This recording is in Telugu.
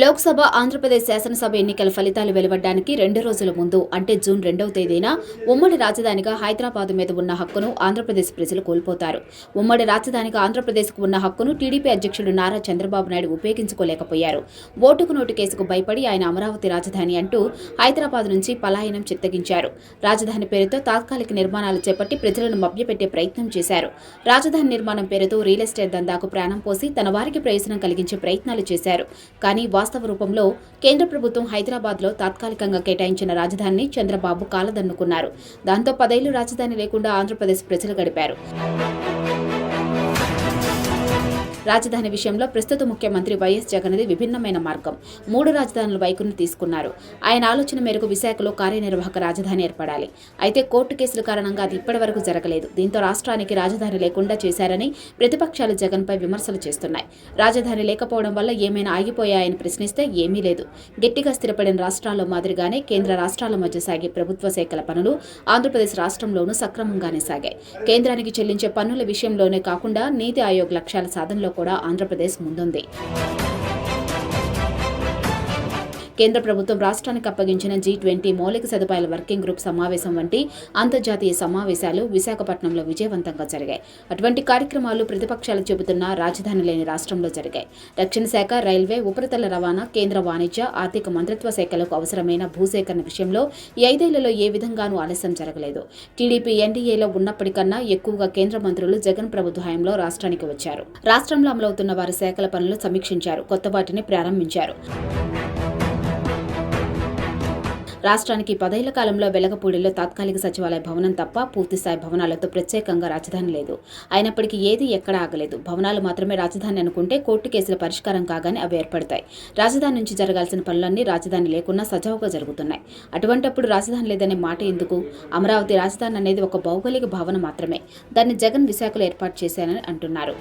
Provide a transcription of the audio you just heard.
లోక్సభ ఆంధ్రప్రదేశ్ శాసనసభ ఎన్నికల ఫలితాలు వెలువడ్డానికి రెండు రోజుల ముందు అంటే జూన్ రెండవ తేదీన ఉమ్మడి రాజధానిగా హైదరాబాద్ మీద ఉన్న హక్కును ఆంధ్రప్రదేశ్ ప్రజలు కోల్పోతారు. ఉమ్మడి రాజధానిగా ఆంధ్రప్రదేశ్కు ఉన్న హక్కును టీడీపీ అధ్యక్షుడు నారా చంద్రబాబు నాయుడు ఉపయోగించుకోలేకపోయారు. ఓటుకు నోటు కేసుకు భయపడి ఆయన అమరావతి రాజధాని అంటూ హైదరాబాద్ నుంచి పలాయనం చిత్తగించారు. రాజధాని పేరుతో తాత్కాలిక నిర్మాణాలు చేపట్టి ప్రజలను మభ్యపెట్టే ప్రయత్నం చేశారు. రాజధాని నిర్మాణం పేరుతో రియల్ ఎస్టేట్ దందాకు ప్రాణం పోసి తన వారికి ప్రయోజనం కలిగించే ప్రయత్నాలు చేశారు. కానీ వాస్తవ రూపంలో కేంద్ర ప్రభుత్వం హైదరాబాద్లో తాత్కాలికంగా కేటాయించిన రాజధానిని చంద్రబాబు కాలదన్నుకున్నారు. దాంతో పదేళ్ళు రాజధాని లేకుండా ఆంధ్రప్రదేశ్ ప్రజలు గడిపారు. రాజధాని విషయంలో ప్రస్తుత ముఖ్యమంత్రి వైఎస్ జగన్ది విభిన్నమైన మార్గం. మూడు రాజధానుల వైఖరిని తీసుకున్నారు. ఆయన ఆలోచన మేరకు విశాఖలో కార్యనిర్వాహక రాజధాని ఏర్పడాలి. అయితే కోర్టు కేసుల కారణంగా అది ఇప్పటివరకు జరగలేదు. దీంతో రాష్ట్రానికి రాజధాని లేకుండా చేశారని ప్రతిపక్షాలు జగన్పై విమర్శలు చేస్తున్నాయి. రాజధాని లేకపోవడం వల్ల ఏమైనా ఆగిపోయాయని ప్రశ్నిస్తే ఏమీ లేదు. గట్టిగా స్థిరపడిన రాష్ట్రాల్లో మాదిరిగానే కేంద్ర రాష్ట్రాల మధ్య సాగే ప్రభుత్వ శాఖల పనులు ఆంధ్రప్రదేశ్ రాష్ట్రంలోనూ సక్రమంగానే సాగాయి. కేంద్రానికి చెల్లించే పన్నుల విషయంలోనే కాకుండా నీతి ఆయోగ్ లక్ష్యాల సాధనలో కూడా ఆంధ్రప్రదేశ్ ముందుంది. కేంద్ర ప్రభుత్వం రాష్ట్రానికి అప్పగించిన జీ ట్వంటీ మౌలిక సదుపాయాల వర్కింగ్ గ్రూప్ సమావేశం వంటి అంతర్జాతీయ సమావేశాలు విశాఖపట్నంలో విజయవంతంగా జరిగాయి. అటువంటి కార్యక్రమాలు ప్రతిపక్షాలు చెబుతున్న రాజధాని లేని రాష్ట్రంలో జరిగాయి. రక్షణ శాఖ రైల్వే ఉపరితల రవాణా కేంద్ర వాణిజ్య ఆర్థిక మంత్రిత్వ శాఖలకు అవసరమైన భూసేకరణ విషయంలో ఈ ఐదేళ్ళలో ఏ విధంగానూ ఆలస్యం జరగలేదు. టీడీపీ ఎన్డీఏలో ఉన్నప్పటికన్నా ఎక్కువగా కేంద్ర మంత్రులు జగన్ ప్రభుత్వ హయాంలో రాష్ట్రానికి వచ్చారు. రాష్ట్రంలో అమలవుతున్న వారి శాఖల పనులు సమీక్షించారు. కొత్త వాటిని ప్రారంభించారు. రాష్ట్రానికి పదేళ్ళ కాలంలో వెలగపూడిలో తాత్కాలిక సచివాలయ భవనం తప్ప పూర్తిస్థాయి భవనాలతో ప్రత్యేకంగా రాజధాని లేదు. అయినప్పటికీ ఏది ఎక్కడా ఆగలేదు. భవనాలు మాత్రమే రాజధాని అనుకుంటే కోర్టు కేసుల పరిష్కారం కాగానే అవి ఏర్పడతాయి. రాజధాని నుంచి జరగాల్సిన పనులన్నీ రాజధాని లేకుండా సజావుగా జరుగుతున్నాయి. అటువంటప్పుడు రాజధాని లేదనే మాట ఎందుకు? అమరావతి రాజధాని అనేది ఒక భౌగోళిక భావన మాత్రమే. దాన్ని జగన్ విశాఖలో ఏర్పాటు చేశానని అంటున్నారు.